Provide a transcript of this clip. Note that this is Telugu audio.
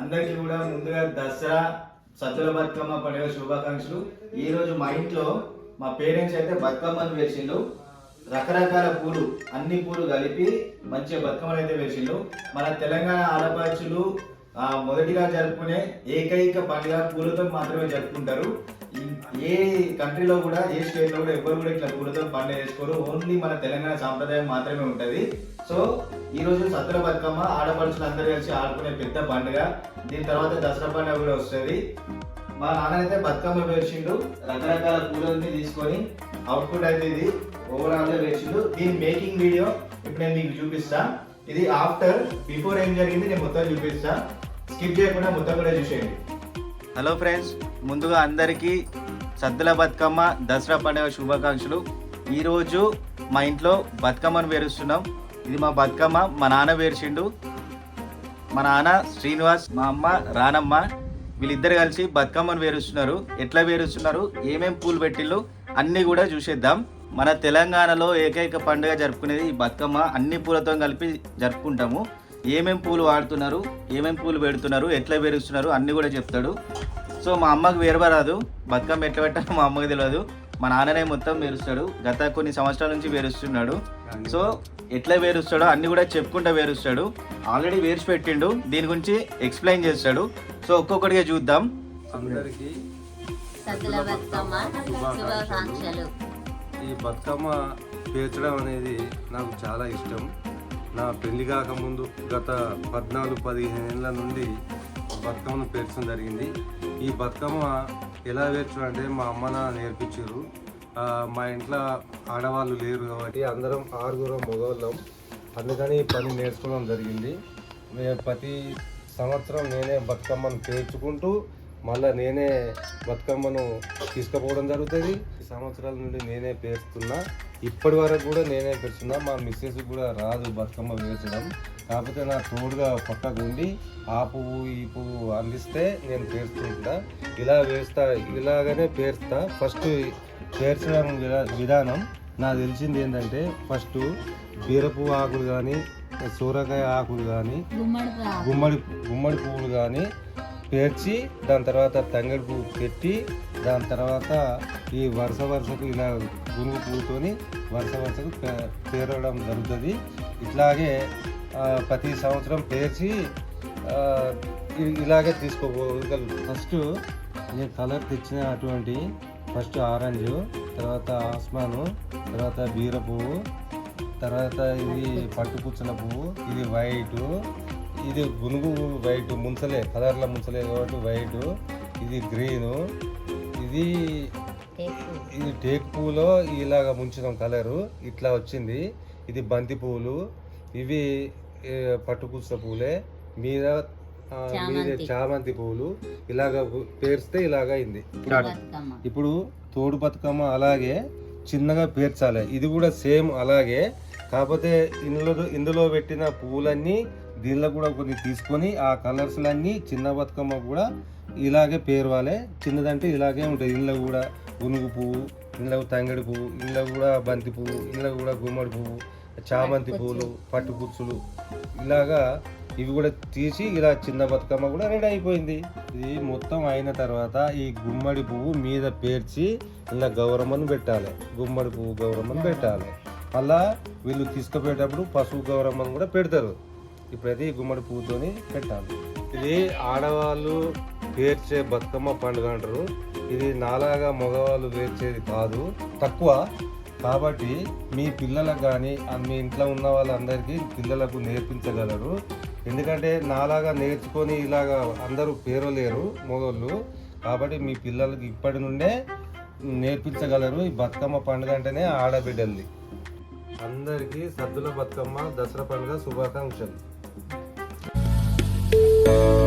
అందరికీ కూడా ముందుగా దసరా సత్తుల బతుకమ్మ పండుగ శుభాకాంక్షలు. ఈ రోజు మా ఇంట్లో మా పేరెంట్స్ అయితే బతుకమ్మను వేసిండు రకరకాల పూలు అన్ని పూలు కలిపి మంచిగా బతుకమ్మలు అయితే వేసిండు మన తెలంగాణ ఆడపడుచులు మొదటిగా జరుపుకునే ఏకైక పండుగ పూలతో మాత్రమే జరుపుకుంటారు. ఏ కంట్రీలో కూడా ఏ స్టేట్లో కూడా ఎవరు కూడా ఇట్లా పూలతో పండుగ చేసుకోరు ఓన్లీ మన తెలంగాణ సాంప్రదాయం మాత్రమే ఉంటది. సో ఈ రోజు సత్తుల బతుకమ్మ ఆడపడుచులు అందరూ కలిసి ఆడుకునే పెద్ద పండుగ. దీని తర్వాత దసరా పండుగ కూడా వస్తుంది. మా నాన్న అయితే బతుకమ్మ వేసిండు రకరకాల పూలన్నీ తీసుకొని అవుట్పుట్ అయితే ఇది. ఓవరాల్గా వేసిండు దీని మేకింగ్ వీడియో ఇప్పుడు నేను మీకు చూపిస్తా. ఇది ఆఫ్టర్ బిఫోర్ ఏం జరిగింది నేను మొత్తం చూపిస్తా. స్కిప్ చేయకుండా మొత్తం కూడా చూసేయండి. హలో ఫ్రెండ్స్ ముందుగా అందరికీ సద్దుల బతుకమ్మ దసరా పండుగ శుభాకాంక్షలు. ఈరోజు మా ఇంట్లో బతుకమ్మను వేరుస్తున్నాం ఇది మా బతుకమ్మ మా నాన్న వేర్చిండు మా నాన్న శ్రీనివాస్ మా అమ్మ రానమ్మ వీళ్ళిద్దరు కలిసి బతుకమ్మను వేరుస్తున్నారు ఎట్లా వేరుస్తున్నారు ఏమేం పూలు పెట్టిళ్ళు? అన్నీ కూడా చూసేద్దాం. మన తెలంగాణలో ఏకైక పండుగ జరుపుకునేది ఈ బతుకమ్మ. అన్ని పూలతో కలిపి జరుపుకుంటాము. ఏమేం పూలు వాడుతున్నారు? ఏమేం పూలు పెడుతున్నారు? ఎట్లా వేరుస్తున్నారు అన్నీ కూడా చెప్తాడు. సో మా అమ్మకు వేరవరాదు బతుకమ్మ ఎట్లా పెట్టాలో మా అమ్మకి తెలియదు మా నాన్ననే మొత్తం వేరుస్తాడు. గత కొన్ని సంవత్సరాల నుంచి వేరుస్తున్నాడు. సో ఎట్లా వేరుస్తాడో అన్ని కూడా చెప్పుకుంటూ వేరుస్తాడు. ఆల్రెడీ వేర్చి పెట్టిండు. దీని గురించి ఎక్స్ప్లెయిన్ చేస్తాడు. సో ఒక్కొక్కటిగా చూద్దాం. అందరికీ ఈ బతుకమ్మ పేర్చడం అనేది నాకు చాలా ఇష్టం. నా పెళ్ళి కాకముందు గత పద్నాలుగు పదిహేను ఏళ్ళ నుండి బతుకమ్మను పేర్చడం జరిగింది. ఈ బతుకమ్మ ఎలా పేర్చడం అంటే మా అమ్మ నాన్న నేర్పించారు. మా ఇంట్లో ఆడవాళ్ళు లేరు కాబట్టి అందరం ఆరుగురం మగవాళ్ళం అందుకని ఈ పని నేర్చుకోవడం జరిగింది. మేము ప్రతి సంవత్సరం నేనే బతుకమ్మను పేర్చుకుంటూ మళ్ళీ నేనే బతుకమ్మను తీసుకుపోవడం జరుగుతుంది. ఈ సంవత్సరాల నుండి నేనే పేరుస్తున్నా ఇప్పటి వరకు కూడా నేనే పేరుస్తున్నా మా మిస్సెస్ కూడా రాదు బతుకమ్మ పేర్చడం. కాకపోతే నా తోడుగా పక్కకు ఉండి ఆ పువ్వు ఈ పువ్వు అందిస్తే నేను పేరుస్తుంటా ఇలా వేస్తా ఇలాగనే పేరుస్తా ఫస్ట్ పేర్చడం విధా- విధానం నాకు తెలిసింది ఏంటంటే ఫస్ట్ బీరపువ్వు ఆకులు కానీ సూరకాయ ఆకులు కానీ గుమ్మడి గుమ్మడి పువ్వులు కానీ పేర్చి దాని తర్వాత తంగడి పువ్వు పెట్టి దాని తర్వాత ఈ వరుస వరుసకు ఇలా గునుగు పువ్వుతోని వరుస వరుసకు పే- పేరడం జరుగుతుంది. ఇట్లాగే ప్రతి సంవత్సరం పేర్చి ఇలాగే తీసుకోగలరు ఫస్ట్ నేను కలర్ తెచ్చిన అటువంటి ఫస్ట్ ఆరెంజ్ తర్వాత ఆస్మాను తర్వాత బీర పువ్వు తర్వాత ఇది పట్టుపుచ్చల పువ్వు ఇది వైటు ఇది గునుగు వైట్ ముంచలే కలర్ల ముంచలే కాబట్టి వైట్. ఇది గ్రీను. ఇది ఇది టేక్ పువ్వులో ఇలాగ ముంచినాం కలరు. ఇట్లా వచ్చింది. ఇది బంతి పువ్వులు ఇవి పట్టుపుచ్చ పువ్వులే మీద మీద చామంతి. పువ్వులు ఇలాగ పేర్స్తే ఇలాగ అయింది. ఇప్పుడు తోడు బతుకమ్మ అలాగే చిన్నగా పేర్చాలి. ఇది కూడా సేమ్ అలాగే. కాకపోతే ఇందులో ఇందులో పెట్టిన పువ్వులన్నీ దీనిలో కూడా కొన్ని తీసుకొని ఆ కలర్స్లన్నీ చిన్న బతుకమ్మ కూడా ఇలాగే పేరవాలి. చిన్నదంటే ఇలాగే ఉంటుంది. ఇందులో కూడా గునుగు పువ్వు ఇందులో తంగడి పువ్వు ఇందులో కూడా బంతి పువ్వు ఇందులో కూడా గుమ్మడి పువ్వు చామంతి పువ్వులు పట్టుపుచ్చులు ఇలాగా ఇవి కూడా తీసి ఇలా చిన్న బతుకమ్మ కూడా రెడీ అయిపోయింది. ఇది మొత్తం అయిన తర్వాత ఈ గుమ్మడి పువ్వు మీద పేర్చి ఇలా గౌరమ్మను పెట్టాలి. గుమ్మడి పువ్వు గౌరమ్మను పెట్టాలి. అలా వీళ్ళు తీసుకుపోయేటప్పుడు పసుపు గౌరమ్మను కూడా పెడతారు. ఇప్పుడైతే ఈ గుమ్మడి పువ్వుతోని పెట్టాలి ఇది ఆడవాళ్ళు పేర్చే బతుకమ్మ పండుగ అంటారు. ఇది నాలాగా మగవాళ్ళు పేర్చేది కాదు తక్కువ. కాబట్టి మీ పిల్లలకు కానీ మీ ఇంట్లో ఉన్న వాళ్ళందరికీ పిల్లలకు నేర్పించగలరు. ఎందుకంటే నాలాగా నేర్చుకొని ఇలాగా అందరూ పేరలేరు మొగోళ్ళు. కాబట్టి మీ పిల్లలకి ఇప్పటి నుండే నేర్పించగలరు ఈ బతుకమ్మ పండుగ అంటేనే ఆడబిడ్డల్ది అందరికీ సద్దుల బతుకమ్మ దసరా పండుగ శుభాకాంక్షలు. thank you